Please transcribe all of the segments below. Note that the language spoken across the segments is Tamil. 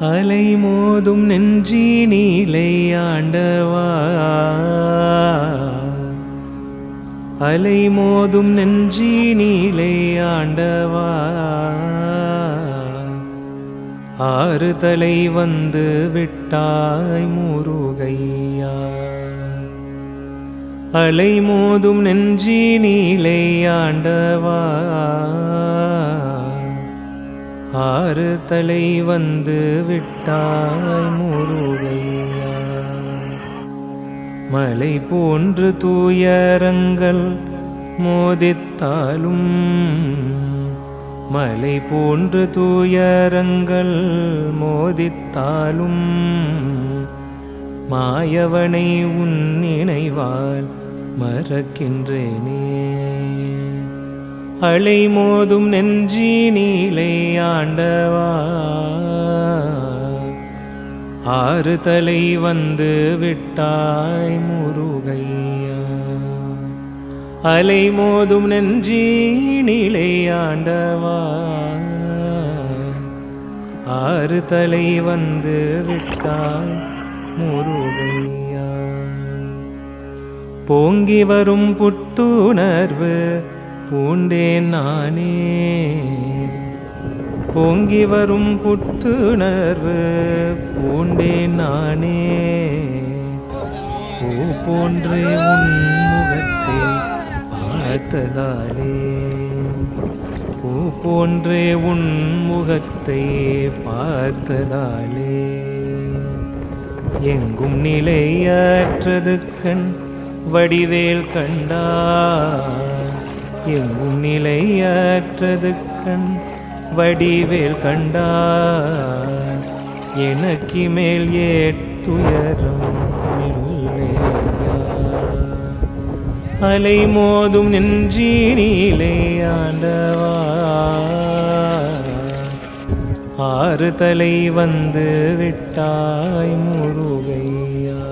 அலை மோதும் நெஞ்சி நீலை ஆண்டவா. அலை மோதும் நெஞ்சி நீலை ஆண்டவா. ஆறு தலை வந்து விட்டாய் முருகையா. அலை மோதும் நெஞ்சி நீலை ஆண்டவா. தலை வந்து விட்டாய் முருகையா. மலை போன்று தூயரங்கள் மோதித்தாலும் மலை போன்று தூயரங்கள் மோதித்தாலும் மாயவனை உன் நினைவால் மறக்கின்றேனே. அலை மோதும் நெஞ்சி நீலை ஆண்டவா. ஆறு தலை வந்து விட்டாய் முருகையா. அலை மோதும் நெஞ்சி நீலை ஆண்டவா. ஆறு தலை வந்து விட்டாய் முருகையா. பொங்கி வரும் புத்துணர்வு பூண்டேன் நானே. பொங்கி வரும் புத்துணர்வு பூண்டேன் நானே. பூ போன்றே உன் முகத்தை பார்த்ததாலே. பூ போன்றே உன் முகத்தை பார்த்ததாலே. எங்கும் நிலையற்றது கண் வடிவேல் கண்டார். எங்கும் நிலையற்றது கண் வடிவேல் கண்டார். எனக்கு மேல் ஏத்துயரம் அலை மோதும் நெஞ்சி நீலே ஆண்டவா. ஆறு தலை வந்து விட்டாய் முருகையா.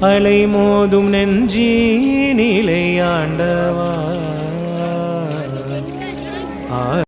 அலை மோதும் நெஞ்சி நிலை ஆண்டவா.